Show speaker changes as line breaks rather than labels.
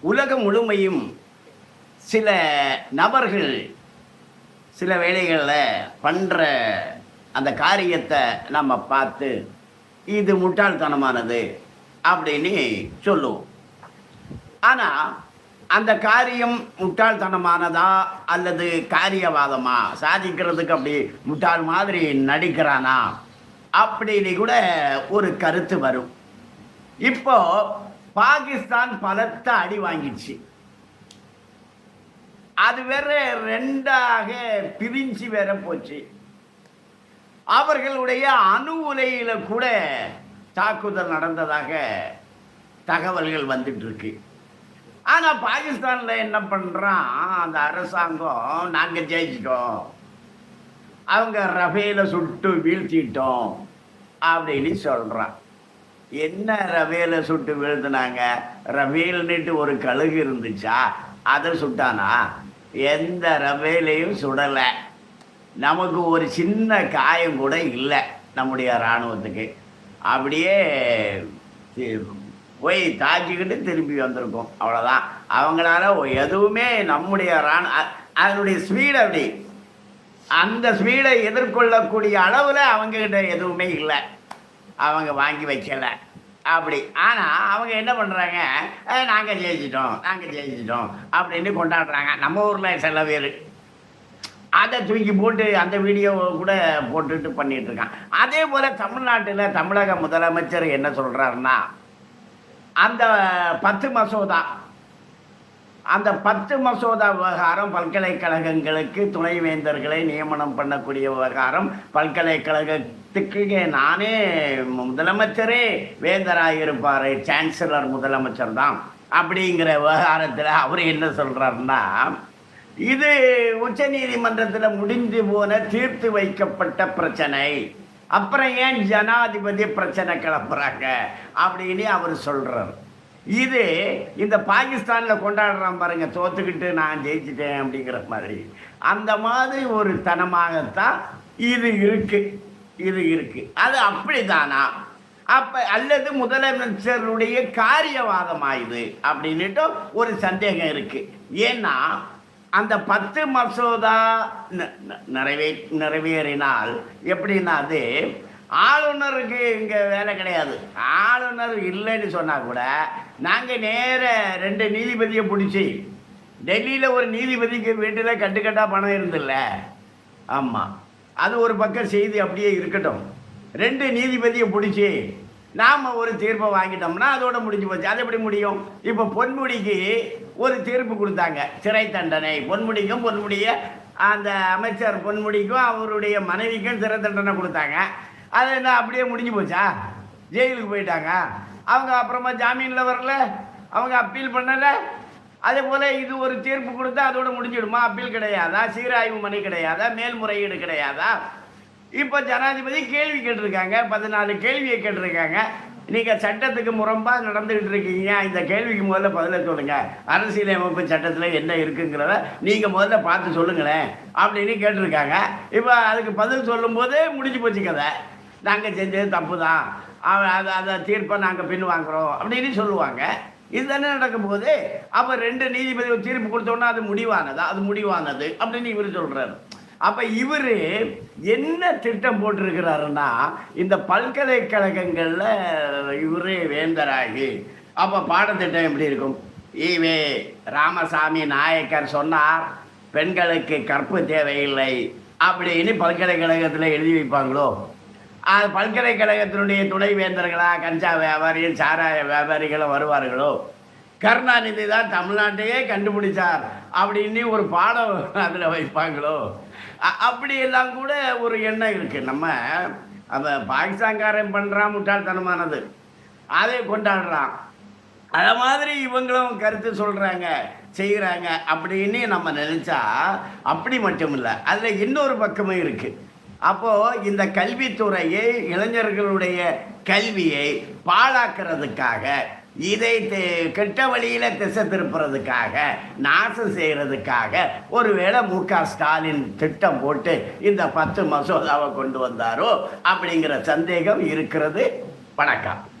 உலகம் முழுமையும் சில நபர்கள் சில வேளைகளில் பண்ணுற அந்த காரியத்தை நம்ம பார்த்து இது முட்டாள்தனமானது அப்படின்னு சொல்லுவோம். ஆனால் அந்த காரியம் முட்டாள்தனமானதா அல்லது காரியவாதமா? சாதிக்கிறதுக்கு அப்படி முட்டாள் மாதிரி நடிக்கிறானா? அப்படின்னு கூட ஒரு கருத்து வரும். இப்போ பாகிஸ்தான் பலத்த அடி வாங்கிடுச்சு. அது வேற ரெண்டாக பிரிஞ்சு வேற போச்சு. அவர்களுடைய அணு உலையில கூட தாக்குதல் நடந்ததாக தகவல்கள் வந்துட்டு இருக்கு ஆனா பாகிஸ்தான்ல என்ன பண்றான் அந்த அரசாங்கம் நாங்க ஜெயிச்சிட்டோம். அவங்க ரஃபேல சுட்டு வீழ்த்திட்டோம். அப்படின்னு சொல்றான் என்ன ரவையில சுட்டு வீழ்த்தினாங்க ரவேல்னுட்டு ஒரு கழுகு இருந்துச்சா? அதை சுட்டானா? எந்த ரவேலையும் சுடலை. நமக்கு ஒரு சின்ன காயம் கூட இல்லை நம்முடைய இராணுவத்துக்கு. அப்படியே போய் தாக்கிக்கிட்டு திரும்பி வந்திருக்கோம். அவ்வளோதான் அவங்களால எதுவுமே நம்முடைய இராணு அதனுடைய ஸ்பீடு அப்படி. அந்த ஸ்பீடை எதிர்கொள்ளக்கூடிய அளவில் அவங்கக்கிட்ட எதுவுமே இல்லை. அவங்க வாங்கி வைக்கலை. அப்படி. ஆனால் அவங்க என்ன பண்ணுறாங்க நாங்கள் ஜெயிச்சிட்டோம் நாங்கள் ஜெயிச்சிட்டோம் அப்படின்னு கொண்டாடுறாங்க. நம்ம ஊரில் சில பேர். அதை தூக்கி போட்டு அந்த வீடியோவை கூட போட்டுட்டு பண்ணிகிட்டு இருக்கான். அதே போல் தமிழ்நாட்டில் தமிழக முதலமைச்சர் என்ன சொல்கிறாருன்னா அந்த பத்து மசோதா அந்த பத்து மசோதா விவகாரம் பல்கலைக்கழகங்களுக்கு துணைவேந்தர்களை நியமனம் பண்ணக்கூடிய விவகாரம் பல்கலைக்கழகத்துக்கு நானே முதலமைச்சரே வேந்தராக இருப்பார் சான்சலர் முதலமைச்சர் தான் அப்படிங்கிற விவகாரத்தில் அவர் என்ன சொல்கிறாருன்னா இது உச்ச நீதிமன்றத்தில் முடிந்து போன தீர்த்து வைக்கப்பட்ட பிரச்சனை. அப்புறம் ஏன் ஜனாதிபதி பிரச்சனை கிளப்புறாங்க? அப்படின்னு அவர் சொல்கிறார் இது இந்த பாகிஸ்தானில் கொண்டாடுறான் பாருங்க தோத்துக்கிட்டு நான் ஜெயிச்சிட்டேன் அப்படிங்கிற மாதிரி. அந்த மாதிரி ஒரு தனமாகத்தான் இது இருக்கு. இது இருக்கு. அது அப்படிதானா? அப்ப அல்லது முதலமைச்சருடைய காரியவாதமாயுது அப்படின்ட்டு ஒரு சந்தேகம் இருக்கு. ஏன்னா அந்த பத்து மசோதா ந- ந- நிறைவே நிறைவேறினால் எப்படின்னா அது ஆளுநருக்கு இங்கே வேலை கிடையாது. ஆளுநர் இல்லைன்னு சொன்னால் கூட நாங்கள் நேர ரெண்டு நீதிபதியை பிடிச்சி டெல்லியில் ஒரு நீதிபதிக்கு வீட்டில் கட்டுக்கட்டாக பணம் இருந்தில்ல. ஆமாம் அது ஒரு பக்கம் செய்தி அப்படியே இருக்கட்டும். ரெண்டு நீதிபதியை பிடிச்சி நாம் ஒரு தீர்ப்பை வாங்கிட்டோம்னா அதோட முடிஞ்சு போச்சு. அது எப்படி முடியும்? இப்போ பொன்முடிக்கு ஒரு தீர்ப்பு கொடுத்தாங்க. சிறை தண்டனை. பொன்முடிக்கும் பொன்முடிய அந்த அமைச்சர் பொன்முடிக்கும் அவருடைய மனைவிக்கும் சிறை தண்டனை கொடுத்தாங்க. அது என்ன அப்படியே முடிஞ்சு போச்சா? ஜெயிலுக்கு போயிட்டாங்க. அவங்க அப்புறமா ஜாமீனில் வரல. அவங்க அப்பீல் பண்ணலை. அதே போல் இது ஒரு தீர்ப்பு கொடுத்தா அதோடு முடிஞ்சிடுமா? அப்பீல் கிடையாதா? சீராய்வு மணி கிடையாதா? மேல்முறையீடு கிடையாதா? இப்போ ஜனாதிபதி கேள்வி கேட்டிருக்காங்க. பதினாலு கேள்வியை கேட்டிருக்காங்க. நீங்கள் சட்டத்துக்கு முரம்பாக நடந்துக்கிட்டு இருக்கீங்க. இந்த கேள்விக்கு முதல்ல பதில சொல்லுங்க. அரசியலமைப்பு சட்டத்தில் என்ன இருக்குங்கிறத நீங்கள் முதல்ல பார்த்து சொல்லுங்களேன். அப்படின்னு கேட்டிருக்காங்க. இப்போ அதுக்கு பதில் சொல்லும்போது முடிஞ்சு போச்சு கதை. நாங்கள் செஞ்சது தப்பு தான் அதை அதை தீர்ப்பை நாங்கள் பின் வாங்குறோம் அப்படின்னு சொல்லுவாங்க. இது தானே நடக்கும்போது அப்போ ரெண்டு நீதிபதி ஒரு தீர்ப்பு கொடுத்தோன்னா அது முடிவானதா? அது முடிவானது அப்படின்னு இவர் சொல்கிறாரு அப்போ இவர் என்ன திட்டம் போட்டிருக்கிறாருன்னா இந்த பல்கலைக்கழகங்களில் இவர் வேந்தராகி அப்போ பாடத்திட்டம் எப்படி இருக்கும்? ஈவே ராமசாமி நாயக்கர் சொன்னார் பெண்களுக்கு கற்பு தேவையில்லை அப்படின்னு பல்கலைக்கழகத்தில் எழுதி வைப்பாங்களோ? பல்கலைக்கழகத்தினுடைய துணை வேந்தர்களா கஞ்சா வியாபாரிகள் சாராய வியாபாரிகளும் வருவார்களோ? கருணாநிதி தான் தமிழ்நாட்டையே கண்டுபிடிச்சார். அப்படின்னு ஒரு பாடம் அதில் வைப்பாங்களோ? அப்படியெல்லாம் கூட ஒரு எண்ணம் இருக்குது நம்ம அந்த பாகிஸ்தான்காரன் பண்ணுறான் முட்டாள்தனமானது. அதை கொண்டாடுறான். அத மாதிரி இவங்களும் கருத்து சொல்கிறாங்க செய்கிறாங்க அப்படின்னு நம்ம நினச்சா அப்படி மட்டும் இல்லை அதில் இன்னொரு பக்கமும் இருக்குது அப்போது இந்த கல்வித்துறையை இளைஞர்களுடைய கல்வியை பாழாக்கிறதுக்காக இதை கெட்ட வழியில் திசை திருப்புறதுக்காக நாசம் செய்கிறதுக்காக ஒருவேளை மு க ஸ்டாலின் திட்டம் போட்டு இந்த பத்து மசோதாவை கொண்டு வந்தாரோ அப்படிங்கிற சந்தேகம் இருக்கிறது. வணக்கம்.